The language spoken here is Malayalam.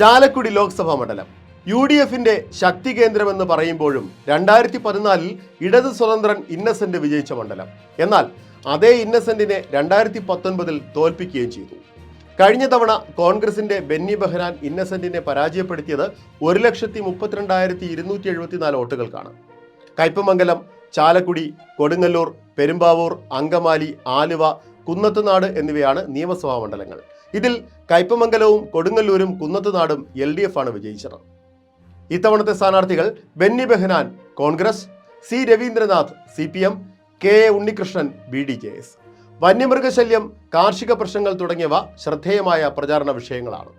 ചാലക്കുടി ലോക്സഭാ മണ്ഡലം. യു ഡി എഫിന്റെ ശക്തി കേന്ദ്രമെന്ന് പറയുമ്പോഴും രണ്ടായിരത്തി പതിനാലിൽ ഇടത് സ്വതന്ത്രൻ ഇന്നസെന്റ് വിജയിച്ച മണ്ഡലം. എന്നാൽ അതേ ഇന്നസെന്റിനെ രണ്ടായിരത്തി പത്തൊൻപതിൽ തോൽപ്പിക്കുകയും ചെയ്തു. കഴിഞ്ഞ തവണ കോൺഗ്രസിന്റെ ബെന്നി ബെഹ്റാൻ ഇന്നസെന്റിനെ പരാജയപ്പെടുത്തിയത് ഒരു ലക്ഷത്തി മുപ്പത്തിരണ്ടായിരത്തി ഇരുന്നൂറ്റി എഴുപത്തിനാല് വോട്ടുകൾക്കാണ്. കയ്പമംഗലം ചാലക്കുടി കൊടുങ്ങല്ലൂർ പെരുമ്പാവൂർ അങ്കമാലി ആലുവ കുന്നത്തുനാട് എന്നിവയാണ് നിയമസഭാ മണ്ഡലങ്ങൾ. ഇതിൽ കയ്പമംഗലവും കൊടുങ്ങല്ലൂരും കുന്നത്തുനാടും എൽ ഡി എഫ് ആണ് വിജയിച്ചത്. ഇത്തവണത്തെ സ്ഥാനാർത്ഥികൾ Benny Behanan Congress C Raveendranath C P M K A Unnikrishnan B D J S. വന്യമൃഗശല്യം കാർഷിക പ്രശ്നങ്ങൾ തുടങ്ങിയവ ശ്രദ്ധേയമായ പ്രചാരണ വിഷയങ്ങളാണ്.